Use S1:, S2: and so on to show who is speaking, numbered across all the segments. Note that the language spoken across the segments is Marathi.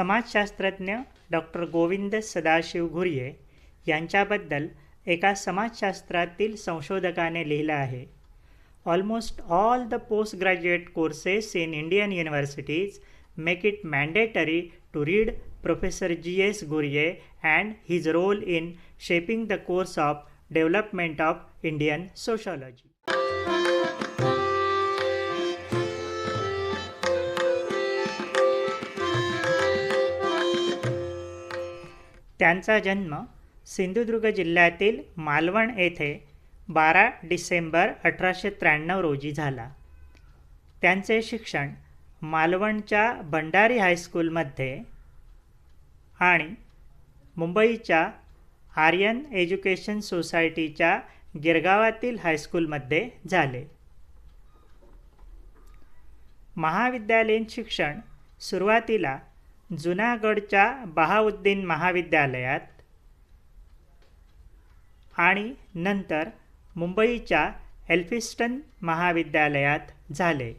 S1: समाजशास्त्रज्ञ डॉक्टर गोविंद सदाशिव घुरिये यांच्याबद्दल एका समाजशास्त्रातील संशोधकाने लिहिलं आहे. Almost all the post graduate courses in Indian universities make it mandatory to read professor G S Ghurye and his role in shaping the course of development of Indian sociology त्यांचा जन्म सिंधुदुर्ग जिल्ह्यातील मालवण येथे बारा डिसेंबर अठराशे त्र्याण्णव रोजी झाला. त्यांचे शिक्षण मालवणच्या भंडारी हायस्कूलमध्ये आणि मुंबईच्या आर्यन एज्युकेशन सोसायटीच्या गिरगावातील हायस्कूलमध्ये झाले. महाविद्यालयीन शिक्षण सुरुवातीला जुनागडच्या बहाउद्दीन महाविद्यालयात आणि नंतर मुंबईच्या एल्फिस्टन महाविद्यालयात झाले.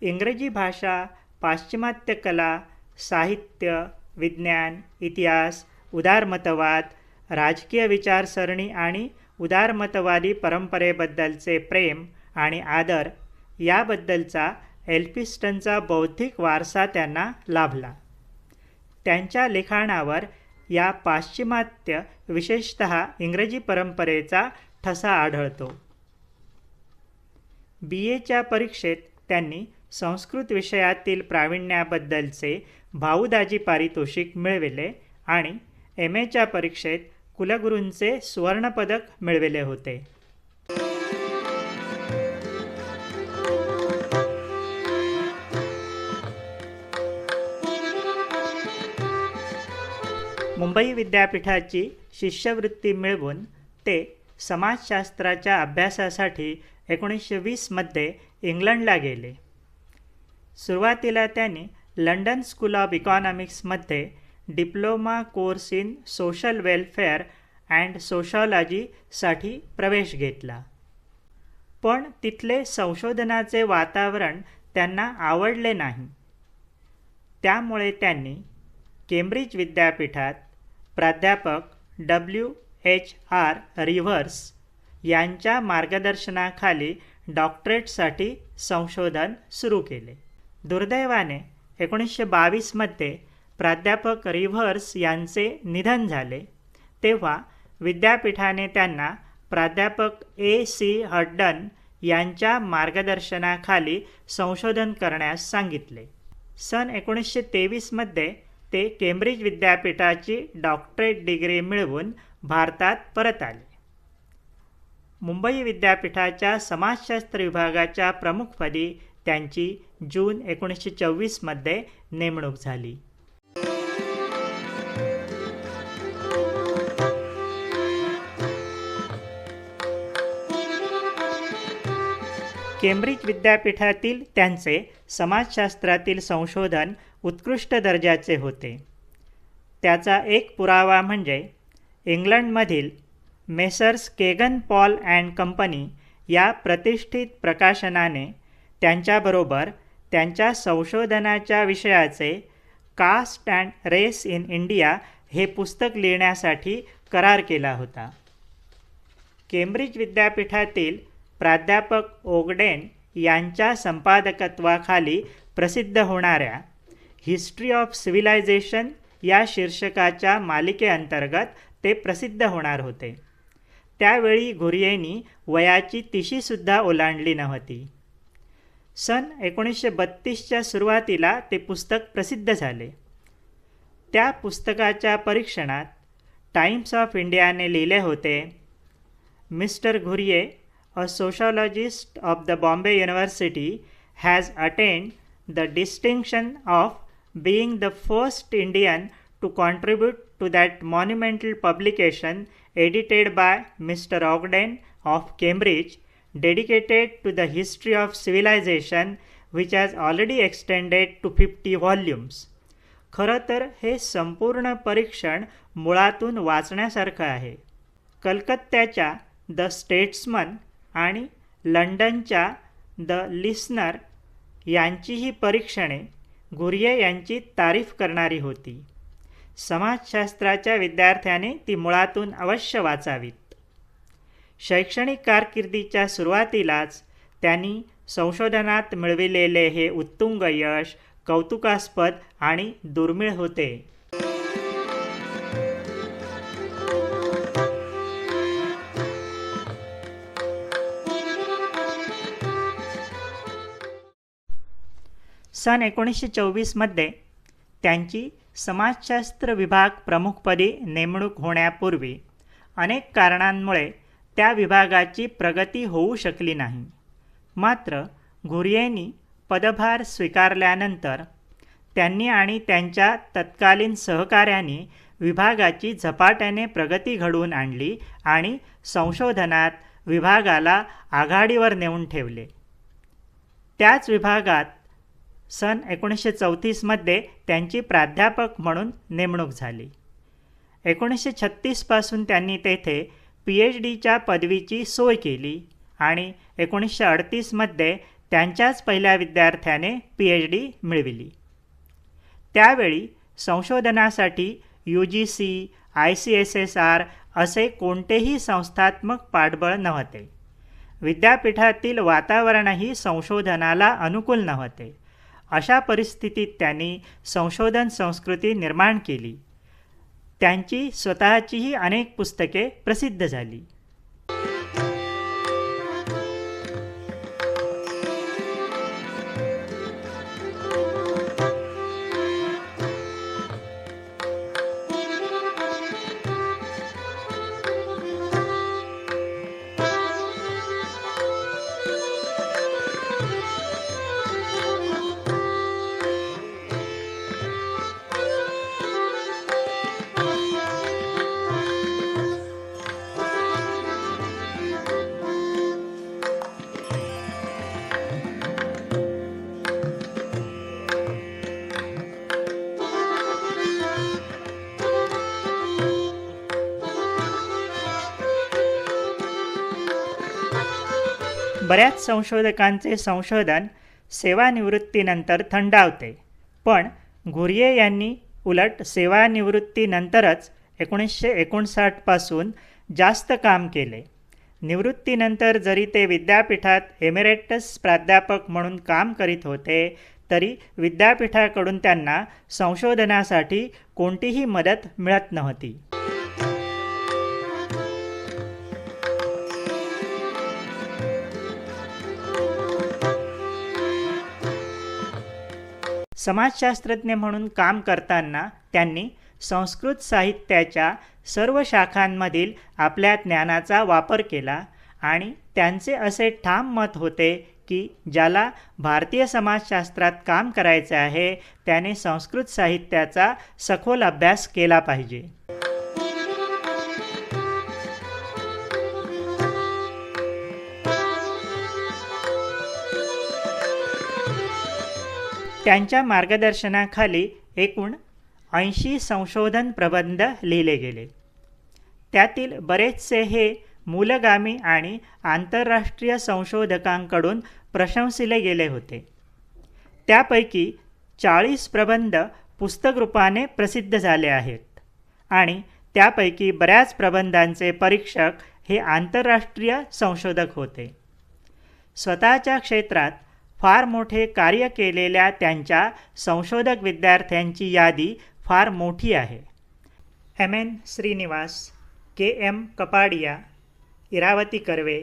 S1: इंग्रजी भाषा पाश्चिमात्य कला साहित्य विज्ञान इतिहास उदारमतवाद राजकीय विचारसरणी आणि उदारमतवादी परंपरेबद्दलचे प्रेम आणि आदर याबद्दलचा एल्फिस्टनचा बौद्धिक वारसा त्यांना लाभला. त्यांच्या लिखाणावर या पाश्चिमात्य विशेषत इंग्रजी परंपरेचा ठसा आढळतो. बी. एच्या परीक्षेत त्यांनी संस्कृत विषयातील प्रावीण्याबद्दलचे भाऊदाजी पारितोषिक मिळविले आणि एम. एच्या परीक्षेत कुलगुरूंचे सुवर्णपदक मिळविले होते. मुंबई विद्यापीठाची शिष्यवृत्ती मिळवून ते समाजशास्त्राच्या अभ्यासासाठी एकोणीसशे वीसमध्ये इंग्लंडला गेले. सुरुवातीला त्यांनी London school of इकॉनॉमिक्समध्ये diploma course in social welfare and सोशॉलॉजीसाठी प्रवेश घेतला. पण तिथले संशोधनाचे वातावरण त्यांना आवडले नाही. त्यामुळे त्यांनी केम्ब्रिज विद्यापीठात प्राध्यापक डब्ल्यू एच आर रिव्हर्स यांच्या मार्गदर्शनाखाली डॉक्टरेटसाठी संशोधन सुरू केले. दुर्दैवाने एकोणीसशे बावीसमध्ये प्राध्यापक रिव्हर्स यांचे निधन झाले. तेव्हा विद्यापीठाने त्यांना प्राध्यापक ए सी हड्डन यांच्या मार्गदर्शनाखाली संशोधन करण्यास सांगितले. सन एकोणीसशे तेवीसमध्ये ते केम्ब्रिज विद्यापीठाची डॉक्टरेट डिग्री मिळवून भारतात परत आले. मुंबई विद्यापीठाच्या समाजशास्त्र विभागाच्या प्रमुखपदी त्यांची जून एकोणीसशे चोवीसमध्ये नेमणूक झाली. केम्ब्रिज विद्यापीठातील त्यांचे समाजशास्त्रातील संशोधन उत्कृष्ट दर्जाचे होते. त्याचा एक पुरावा म्हणजे इंग्लंडमधील Messrs Kegan Paul and company या प्रतिष्ठित प्रकाशनाने त्यांच्याबरोबर त्यांच्या संशोधनाच्या विषयाचे caste and race in India हे पुस्तक लिहिण्यासाठी करार केला होता. केम्ब्रिज विद्यापीठातील प्राध्यापक ओगडेन यांच्या संपादकत्वाखाली प्रसिद्ध होणाऱ्या हिस्ट्री ऑफ सिव्हिलायझेशन या शीर्षकाच्या मालिकेअंतर्गत ते प्रसिद्ध होणार होते. त्यावेळी घुरियेनी वयाची तिशीसुद्धा ओलांडली नव्हती. सन एकोणीसशे बत्तीसच्या सुरुवातीला ते पुस्तक प्रसिद्ध झाले. त्या पुस्तकाच्या परीक्षणात टाइम्स ऑफ इंडियाने लिहिले होते mister Ghurye a sociologist of the Bombay university has attend the distinction of being the first Indian to contribute to that monumental publication edited by Mr. Ogden of Cambridge, dedicated to the history of civilization, which has already extended to 50 volumes. खरं तर हे संपूर्ण परीक्षण मुळातून वाचण्यासारखं आहे कलकत्त्याच्या द स्टेट्समन आणि लंडनच्या द लिस्नर यांचीही परीक्षणे गुरिये यांची तारीफ करणारी होती. समाजशास्त्राच्या विद्यार्थ्याने ती मुळातून अवश्य वाचावीत. शैक्षणिक कारकिर्दीच्या सुरुवातीलाच त्यांनी संशोधनात मिळविलेले हे उत्तुंग यश कौतुकास्पद आणि दुर्मिळ होते. सन एकोणीसशे चोवीसमध्ये त्यांची समाजशास्त्र विभाग प्रमुखपदी नेमणूक होण्यापूर्वी अनेक कारणांमुळे त्या विभागाची प्रगती होऊ शकली नाही. मात्र घुर्येंनी पदभार स्वीकारल्यानंतर त्यांनी आणि त्यांच्या तत्कालीन सहकाऱ्यांनी विभागाची झपाट्याने प्रगती घडवून आणली आणि संशोधनात विभागाला आघाडीवर नेऊन ठेवले. त्याच विभागात सन एकोणीसशे चौतीसमध्ये त्यांची प्राध्यापक म्हणून नेमणूक झाली. एकोणीसशे छत्तीसपासून त्यांनी तेथे पी एच डीच्या पदवीची सोय केली आणि एकोणीसशे अडतीसमध्ये त्यांच्याच पहिल्या विद्यार्थ्याने पी एच डी मिळविली. त्यावेळी संशोधनासाठी U G C I C S S R असे कोणतेही संस्थात्मक पाठबळ नव्हते. विद्यापीठातील वातावरणही संशोधनाला अनुकूल नव्हते. अशा परिस्थितीत त्यांनी संशोधन संस्कृती निर्माण केली. त्यांची स्वतःचीही अनेक पुस्तके प्रसिद्ध झाली. बऱ्याच संशोधकांचे संशोधन सेवानिवृत्तीनंतर थंडावते. पण घुरिये यांनी उलट सेवानिवृत्तीनंतरच एकोणीसशे एकोणसाठपासून जास्त काम केले. निवृत्तीनंतर जरी ते विद्यापीठात एमिरेटस प्राध्यापक म्हणून काम करीत होते तरी विद्यापीठाकडून त्यांना संशोधनासाठी कोणतीही मदत मिळत नव्हती. समाजशास्त्रज्ञ म्हणून काम करताना त्यांनी संस्कृत साहित्याच्या सर्व शाखांमधील आपल्या ज्ञानाचा वापर केला आणि त्यांचे असे ठाम मत होते की ज्याला भारतीय समाजशास्त्रात काम करायचे आहे त्याने संस्कृत साहित्याचा सखोल अभ्यास केला पाहिजे. त्यांच्या मार्गदर्शनाखाली एकूण ऐंशी संशोधन प्रबंध लिहिले गेले. त्यातील बरेचसे हे मूलगामी आणि आंतरराष्ट्रीय संशोधकांकडून प्रशंसिले गेले होते. त्यापैकी चाळीस प्रबंध पुस्तकरूपाने प्रसिद्ध झाले आहेत आणि त्यापैकी बऱ्याच प्रबंधांचे परीक्षक हे आंतरराष्ट्रीय संशोधक होते. स्वतःच्या क्षेत्रात फार मोठे कार्य केलेल्या त्यांच्या संशोधक विद्यार्थ्यांची यादी फार मोठी आहे. M. N. Srinivas K. M. Kapadia Iravati Karve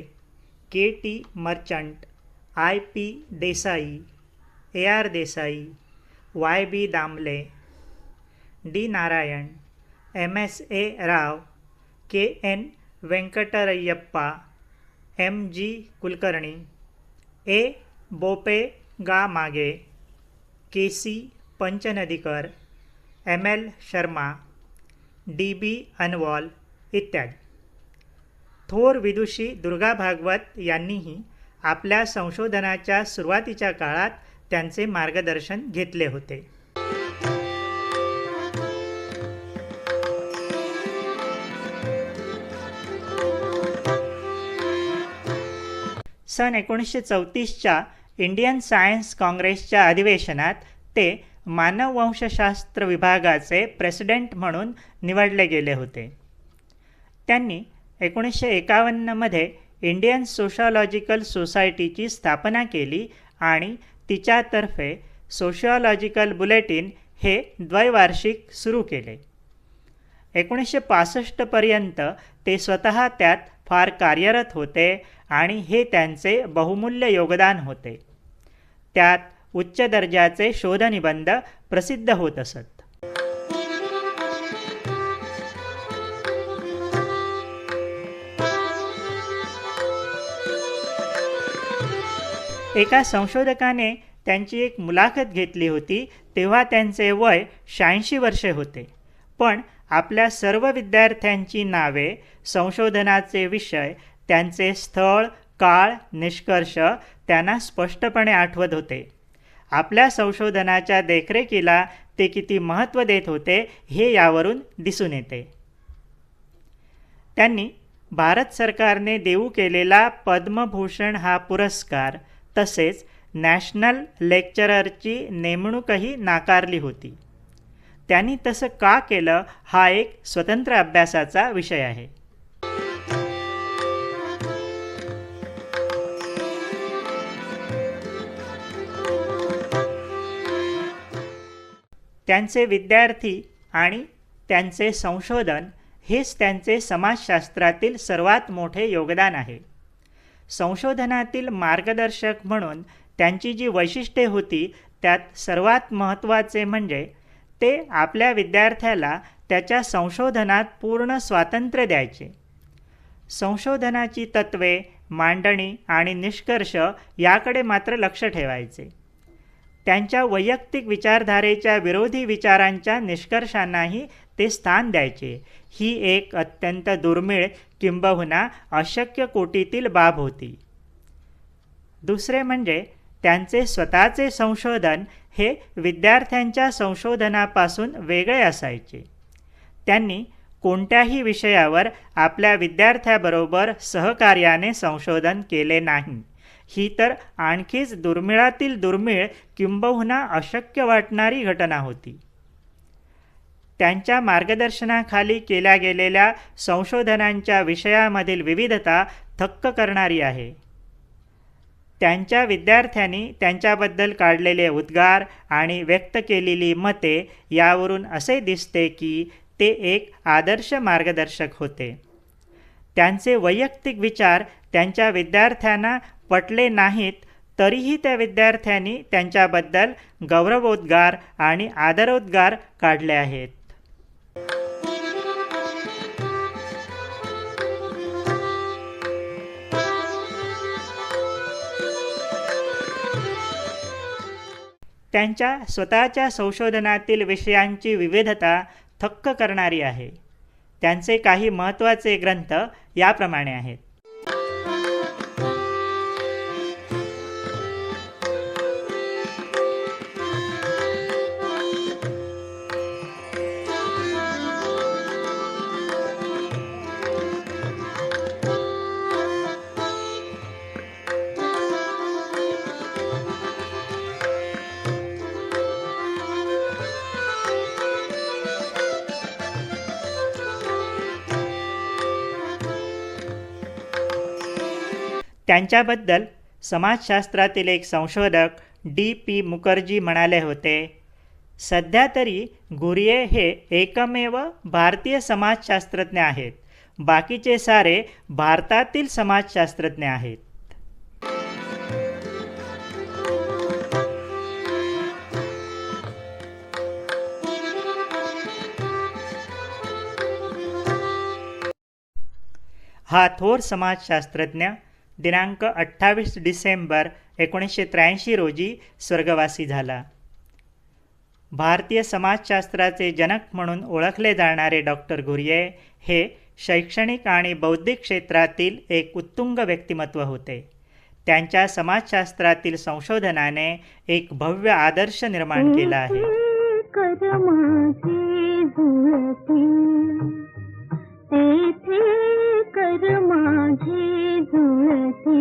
S1: K. T. Merchant I. P. Desai A. R. Desai Y. B. Damle D. Narain M. S. A. Rao K. N. Venkatarayappa M. G. Kulkarni A. Bopegamage K C Panchanadikar M L Sharma D B Unwalla इत्यादी. थोर विदुषी दुर्गा भागवत यांनीही आपल्या संशोधनाच्या सुरुवातीच्या काळात त्यांचे मार्गदर्शन घेतले होते. सन एकोणीसशे चौतीसच्या इंडियन सायन्स काँग्रेसच्या अधिवेशनात ते मानववंशशास्त्र विभागाचे प्रेसिडेंट म्हणून निवडले गेले होते. त्यांनी एकोणीसशे एकावन्नमध्ये इंडियन सोशॉलॉजिकल सोसायटीची स्थापना केली आणि तिच्यातर्फे सोशिओलॉजिकल बुलेटिन हे द्वैवार्षिक सुरू केले. एकोणीसशे पासष्टपर्यंत ते स्वतः त्यात फार कार्यरत होते आणि हे त्यांचे बहुमूल्य योगदान होते. त्यात उच्च दर्जाचे शोधनिबंध प्रसिद्ध होत असत. एका संशोधकाने त्यांची एक मुलाखत घेतली होती तेव्हा त्यांचे वय शहाऐंशी वर्षे होते. पण आपल्या सर्व विद्यार्थ्यांची नावे संशोधनाचे विषय त्यांचे स्थळ काळ निष्कर्ष त्यांना स्पष्टपणे आठवत होते. आपल्या संशोधनाच्या देखरेखीला ते किती महत्त्व देत होते हे यावरून दिसून येते. त्यांनी भारत सरकारने देऊ केलेला पद्मभूषण हा पुरस्कार तसेच नॅशनल लेक्चररची नेमणूकही नाकारली होती. त्यांनी तसं का केलं हा एक स्वतंत्र अभ्यासाचा विषय आहे. त्यांचे विद्यार्थी आणि त्यांचे संशोधन हेच त्यांचे समाजशास्त्रातील सर्वात मोठे योगदान आहे. संशोधनातील मार्गदर्शक म्हणून त्यांची जी वैशिष्ट्ये होती त्यात सर्वात महत्त्वाचे म्हणजे ते आपल्या विद्यार्थ्याला त्याच्या संशोधनात पूर्ण स्वातंत्र्य द्यायचे. संशोधनाची तत्त्वे मांडणी आणि निष्कर्ष याकडे मात्र लक्ष ठेवायचे. त्यांच्या वैयक्तिक विचारधारेच्या विरोधी विचारांच्या निष्कर्षांनाही ते स्थान द्यायचे. ही एक अत्यंत दुर्मिळ किंबहुना अशक्य कोटीतील बाब होती. दुसरे म्हणजे त्यांचे स्वतःचे संशोधन हे विद्यार्थ्यांच्या संशोधनापासून वेगळे असायचे. त्यांनी कोणत्याही विषयावर आपल्या विद्यार्थ्याबरोबर सहकार्याने संशोधन केले नाही. ही तर आणखीच दुर्मिळातील दुर्मिळ किंबहुना अशक्य वाटणारी घटना होती. त्यांच्या मार्गदर्शनाखाली केल्या गेलेल्या संशोधनांच्या विषयामधील विविधता थक्क करणारी आहे. त्यांच्या विद्यार्थ्यांनी त्यांच्याबद्दल काढलेले उद्गार आणि व्यक्त केलेली मते यावरून असे दिसते की ते एक आदर्श मार्गदर्शक होते. त्यांचे वैयक्तिक विचार त्यांच्या विद्यार्थ्यांना पटले नाहीत तरीही त्या विद्यार्थ्यांनी त्यांच्याबद्दल गौरवोद्गार आणि आदरोद्गार काढले आहेत. त्यांच्या स्वतःच्या संशोधनातील विषयांची विविधता थक्क करणारी आहे. त्यांचे काही महत्त्वाचे ग्रंथ याप्रमाणे आहेत. त्यांच्याबद्दल समाजशास्त्रातील एक संशोधक डी पी मुखर्जी म्हणाले होते सध्या तरी गुरिये हे एकमेव भारतीय समाजशास्त्रज्ञ आहेत. बाकीचे सारे भारतातील समाजशास्त्रज्ञ आहेत. हा थोर समाजशास्त्रज्ञ दिनांक अठ्ठावीस डिसेंबर एकोणीसशे त्र्याऐंशी रोजी स्वर्गवासी झाला. भारतीय समाजशास्त्राचे जनक म्हणून ओळखले जाणारे डॉक्टर गुरिये हे शैक्षणिक आणि बौद्धिक क्षेत्रातील एक उत्तुंग व्यक्तिमत्व होते. त्यांच्या समाजशास्त्रातील संशोधनाने एक भव्य आदर्श निर्माण केला आहे.
S2: तेथे कर माझी जुळती.